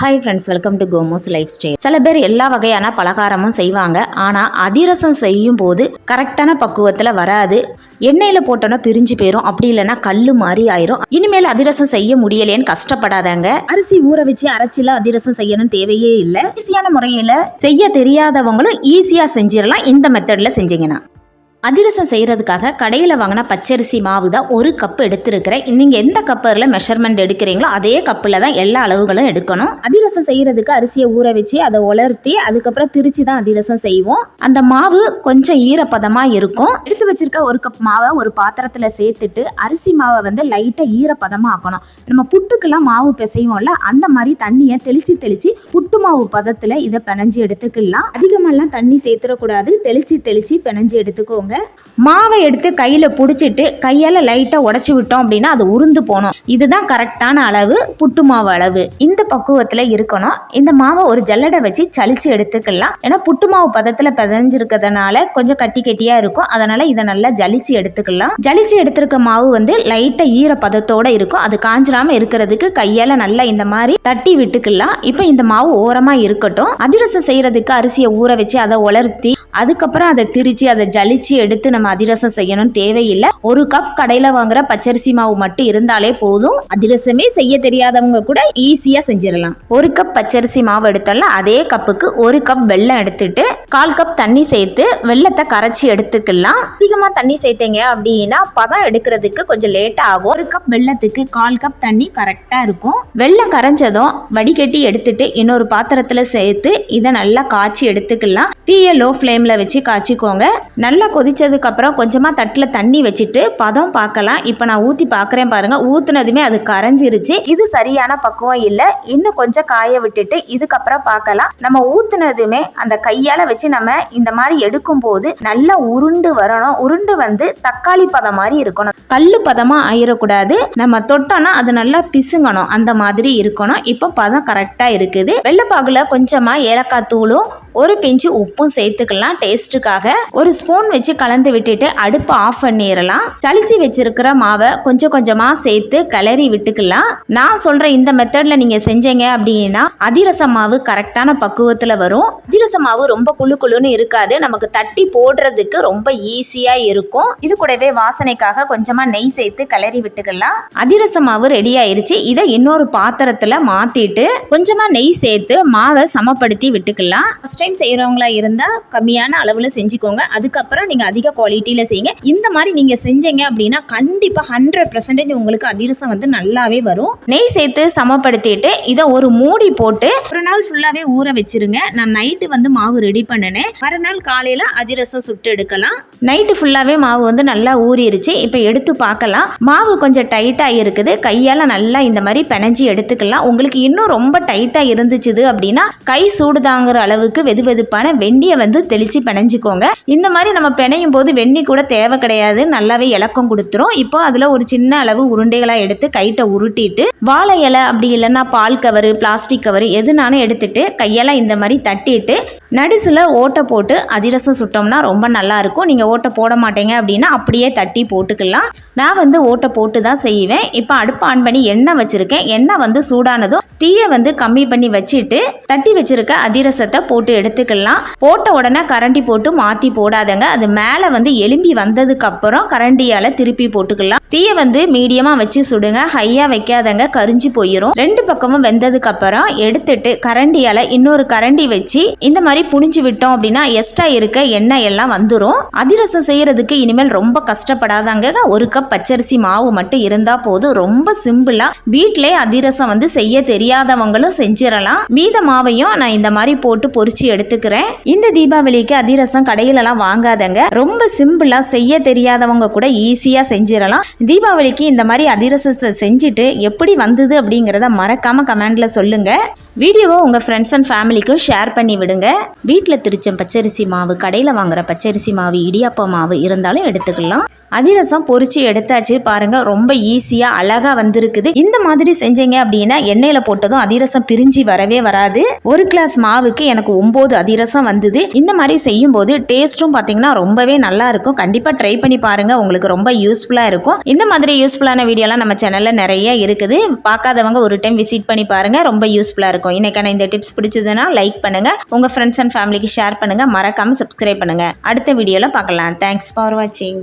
Hi friends welcome to Komo's lifestyle சில பேர் எல்லா வகையான பலகாரமும் செய்வாங்க. ஆனால் அதிரசம் செய்யும் போது கரெக்டான பக்குவத்தில் வராது. எண்ணெயில் போட்டோன்னா பிரிஞ்சு போயிடும் அப்படி இல்லைன்னா கல் மாதிரி ஆயிரும். இனிமேல் அதிரசம் செய்ய முடியலையேன்னு கஷ்டப்படாதாங்க. அரிசி ஊற வச்சு அரைச்சில அதிரசம் செய்யணும் தேவையே இல்லை. ஈஸியான முறையில் செய்ய தெரியாதவங்களும் ஈஸியாக செஞ்சிடலாம். இந்த மெத்தடில் செஞ்சீங்கன்னா. அதிரசம் செய்கிறதுக்காக கடையில் வாங்கின பச்சரிசி மாவு தான் ஒரு கப் எடுத்திருக்கிறேன். நீங்கள் எந்த கப்பரில் மெஷர்மெண்ட் எடுக்கிறீங்களோ அதே கப்பில் தான் எல்லா அளவுகளும் எடுக்கணும். அதிரசம் செய்கிறதுக்கு அரிசியை ஊற வச்சு அதை உலர்த்தி அதுக்கப்புறம் திரிச்சு தான் அதிரசம் செய்வோம். அந்த மாவு கொஞ்சம் ஈரப்பதமாக இருக்கும். எடுத்து வச்சிருக்க ஒரு கப் மாவை ஒரு பாத்திரத்தில் சேர்த்துட்டு அரிசி மாவை வந்து லைட்டாக ஈரப்பதமாக ஆக்கணும். நம்ம புட்டுக்கெல்லாம் மாவு பிசைவோம்ல அந்த மாதிரி தண்ணியை தெளித்து தெளித்து புட்டு மாவு பதத்தில் இதை பிணைஞ்சு எடுத்துக்கலாம். அதிகமாகலாம் தண்ணி சேர்த்துடக்கூடாது. தெளித்து தெளித்து பிணைஞ்சு எடுத்துக்கோங்க. மாவை எடுத்து கையில் பிடிச்சிட்டு கையால் லைட்டாக உடச்சி விட்டோம் அப்படின்னா அது உருந்து போகணும் இதுதான் கரெக்டான அளவு புட்டு மாவு அளவு. இந்த பக்குவத்தில் இருக்கணும். இந்த மாவை ஒரு ஜல்லடை வச்சு சளிச்சு எடுத்துக்கலாம். ஏன்னா புட்டு மாவு பதத்தில் பிதஞ்சிருக்கிறதுனால கொஞ்சம் கட்டி கட்டியாக இருக்கும். அதனால் இதை நல்லா ஜலிச்சு எடுத்துக்கலாம். ஜலிச்சு எடுத்திருக்க மாவு வந்து லைட்டாக ஈர பதத்தோடு இருக்கும். அது காஞ்சிராமல் இருக்கிறதுக்கு கையால் நல்லா இந்த மாதிரி தட்டி விட்டுக்கலாம். இப்போ இந்த மாவு ஓரமாக இருக்கட்டும். அதிரசம் செய்கிறதுக்கு அரிசியை ஊற வச்சு அதை உலர்த்தி அதுக்கப்புறம் அதை திரிச்சு அதை ஜலிச்சு எடுத்து நம்ம அதிரசம் செய்யணும் தேவையில்லை. ஒரு கப் கடையில் வாங்குற பச்சரிசி மாவு மட்டும் இருந்தாலே போதும். அதிரசமே செய்ய தெரியாதவங்க கூட ஈஸியாக செஞ்சிடலாம். ஒரு கப் பச்சரிசி மாவு எடுத்தாலும் அதே கப்புக்கு ஒரு கப் வெல்லம் எடுத்துட்டு கால் கப் தண்ணி சேர்த்து வெள்ளத்தை கரைச்சி எடுத்துக்கலாம். அதிகமாக தண்ணி சேர்த்தீங்க அப்படின்னா பதம் எடுக்கிறதுக்கு கொஞ்சம் லேட் ஆகும். ஒரு கப் வெள்ளத்துக்கு கால் கப் தண்ணி கரெக்டாக இருக்கும். வெள்ளம் கரைஞ்சதும் வடிகட்டி எடுத்துட்டு இன்னொரு பாத்திரத்தில் சேர்த்து இதை நல்லா காய்ச்சி எடுத்துக்கலாம். தீய லோ ஃப்ளேமில் வச்சு காய்ச்சிக்கோங்க. நல்லா கொதித்ததுக்கப்புறம் கொஞ்சமாக தட்டில் தண்ணி வச்சுட்டு பதம் பார்க்கலாம். இப்போ நான் ஊற்றி பார்க்குறேன் பாருங்கள் ஊற்றுனதுமே அது கரைஞ்சிருச்சு. இது சரியான பக்குவம் இல்லை. இன்னும் கொஞ்சம் காய விட்டுட்டு இதுக்கப்புறம் பார்க்கலாம். நம்ம ஊற்றுனதுமே அந்த கையால் வச்சு நம்ம இந்த மாதிரி எடுக்கும்போது நல்லா உருண்டு வரணும். உருண்டு வந்து தக்காளி பதம் மாதிரி இருக்கணும். கல் பதமாக ஆயிடக்கூடாது நம்ம தொட்டோம்னா அது நல்லா பிசுங்கணும். அந்த மாதிரி இருக்கணும். இப்போ பதம் கரெக்டாக இருக்குது. வெள்ளைப்பாகுல கொஞ்சமாக ஏலக்காய் தூளும் ஒரு பிஞ்சு உப்பும் சேர்த்துக்கலாம். டேஸ்ட்டுக்காக ஒரு ஸ்பூன் வச்சு கலந்து விட்டுட்டு அடுப்பை ஆஃப் பண்ணிடலாம் சளிச்சு வச்சிருக்கிற மாவை கொஞ்சம் கொஞ்சமாக சேர்த்து கிளறி விட்டுக்கலாம். நான் சொல்கிற இந்த மெத்தடில் நீங்கள் செஞ்சீங்க அப்படின்னா அதிரச மாவு கரெக்டான பக்குவத்தில் வரும். அதிரச மாவு ரொம்ப குழு குழுன்னு இருக்காது. நமக்கு தட்டி போடுறதுக்கு ரொம்ப ஈஸியாக இருக்கும். இது கூடவே வாசனைக்காக கொஞ்சமாக நெய் சேர்த்து கிளறி விட்டுக்கலாம். அதிரச மாவு ரெடி ஆயிருச்சு. இதை இன்னொரு பாத்திரத்தில் மாற்றிட்டு கொஞ்சமாக நெய் சேர்த்து மாவை சமப்படுத்தி விட்டுக்கலாம். ஃபஸ்ட் டைம் செய்கிறவங்களா இருந்தால் கம்மியான அளவில் செஞ்சுக்கோங்க. அதுக்கப்புறம் நீங்கள் அதிக குவாலிட்டியில் செய்யுங்க. இந்த மாதிரி நீங்கள் செஞ்சீங்க அப்படின்னா கண்டிப்பாக ஹண்ட்ரட் பர்சன்டேஜ் உங்களுக்கு அதிரசம் வந்து நல்லாவே வரும். நெய் சேர்த்து சமப்படுத்திட்டு இதை ஒரு மூடி போட்டு ஒரு நாள் ஃபுல்லாகவே ஊற வச்சிருங்க. நான் நைட்டு வந்து மாவு ரெடி பண்ணினேன். மறுநாள் காலையில் அதிரசம் சுட்டு எடுக்கலாம். நைட்டு ஃபுல்லாகவே மாவு வந்து நல்லா ஊறிடுச்சு இப்போ எடுத்து பார்க்கலாம். மாவு கொஞ்சம் டைட்டாக இருக்குது. கையால் நல்லா இந்த மாதிரி பிணைஞ்சி எடுத்துக்கலாம். உங்களுக்கு இன்னும் ரொம்ப டைட்டாக இருந்துச்சுது அப்படின்னா கை சூடு தாங்குற அளவுக்கு வெது வெதுப்பான வெண்டியை வந்து வச்சு பிணைஞ்சிக்கோங்க. இந்த மாதிரி நம்ம பிணையும் போது வெண்ணி கூட தேவை கிடையாது. நல்லாவே இலக்கம் கொடுத்துரும். இப்போ அதில் ஒரு சின்ன அளவு உருண்டைகளாக எடுத்து கைட்டை உருட்டிட்டு வாழை இலை அப்படி இல்லைன்னா பால் கவரு பிளாஸ்டிக் கவரு எதுனாலும் எடுத்துட்டு கையெல்லாம் இந்த மாதிரி தட்டிட்டு நடுசில் ஓட்டை போட்டு அதிரசம் சுட்டோம்னா ரொம்ப நல்லா இருக்கும் நீங்கள் ஓட்டை போட மாட்டீங்க அப்படின்னா அப்படியே தட்டி போட்டுக்கலாம். நான் வந்து ஓட்டை போட்டு தான் செய்வேன். இப்போ அடுப்பு ஆன் பண்ணி எண்ணெய் வச்சுருக்கேன். எண்ணெய் வந்து சூடானதும் தீயை வந்து கம்மி பண்ணி வச்சுட்டு தட்டி வச்சுருக்க அதிரசத்தை போட்டு எடுத்துக்கலாம். போட்ட உடனே கரண்டி போட்டு மாற்றி போடாதங்க. அது மேலே வந்து எலும்பி வந்ததுக்கு அப்புறம் கரண்டியால் திருப்பி போட்டுக்கலாம். தீயை வந்து மீடியமாக வச்சு சுடுங்க. ஹையாக வைக்காதங்க. கரிஞ்சு போயிடும் ரெண்டு பக்கமும் வெந்ததுக்கு அப்புறம் எடுத்துட்டு கரண்டியால் இன்னொரு கரண்டி வச்சு இந்த மாதிரி புனிஞ்சு விட்டோம் அப்படின்னா எக்ஸ்ட்ரா இருக்க எண்ணெய் எல்லாம் வந்துடும் அதிரசம் செய்யறதுக்கு இனிமேல் ரொம்ப கஷ்டப்படாதாங்க. ஒரு கப் பச்சரிசி மாவு மட்டும் இருந்தால் போதும். ரொம்ப சிம்பிளாக வீட்டிலே அதிரசம் வந்து செய்ய தெரியாதவங்களும் செஞ்சிடலாம் மீத மாவையும் நான் இந்த மாதிரி போட்டு பொறிச்சு எடுத்துக்கிறேன். இந்த தீபாவளிக்கு அதிரசம் கடையிலலாம் வாங்காதங்க. ரொம்ப சிம்பிளாக செய்ய தெரியாதவங்க கூட ஈஸியாக செஞ்சிடலாம் தீபாவளிக்கு இந்த மாதிரி அதிரசத்தை செஞ்சுட்டு எப்படி வந்தது அப்படிங்கிறத மறக்காம கமெண்ட்ல சொல்லுங்க. வீடியோவை உங்கள் ஃப்ரெண்ட்ஸ் அண்ட் ஃபேமிலிக்கும் ஷேர் பண்ணி விடுங்க. வீட்டில் திரிச்ச பச்சரிசி மாவு கடையில் வாங்குற பச்சரிசி மாவு இடியாப்ப மாவு இருந்தாலும் எடுத்துக்கலாம். அதிரசம் பொறிச்சு எடுத்தாச்சு பாருங்க ரொம்ப ஈஸியா அழகா வந்திருக்குது. இந்த மாதிரி செஞ்சீங்க அப்படின்னா எண்ணெயில போட்டதும் அதிரசம் பிரிஞ்சு வரவே வராது. ஒரு கிளாஸ் மாவுக்கு எனக்கு ஒன்பது அதிரசம் வந்தது. இந்த மாதிரி செய்யும் போது டேஸ்ட்டும் பாத்தீங்கன்னா ரொம்பவே நல்லா இருக்கும். கண்டிப்பா ட்ரை பண்ணி பாருங்க உங்களுக்கு ரொம்ப யூஸ்ஃபுல்லா இருக்கும். இந்த மாதிரி யூஸ்ஃபுல்லான வீடியோலாம் நம்ம சேனல்ல நிறைய இருக்குது. பார்க்காதவங்க ஒரு டைம் விசிட் பண்ணி பாருங்க ரொம்ப யூஸ்ஃபுல்லா இருக்கும். இருக்கும் இன்னைக்கான இந்த டிப்ஸ் பிடிச்சதுன்னா லைக் பண்ணுங்கள் உங்கள் ஃப்ரெண்ட்ஸ் அண்ட் ஃபேமிலிக்கு ஷேர் பண்ணுங்கள் மறக்காமல் சப்ஸ்கிரைப் பண்ணுங்கள் அடுத்த வீடியோவில் பார்க்கலாம். தேங்க்ஸ் ஃபார் வாட்சிங்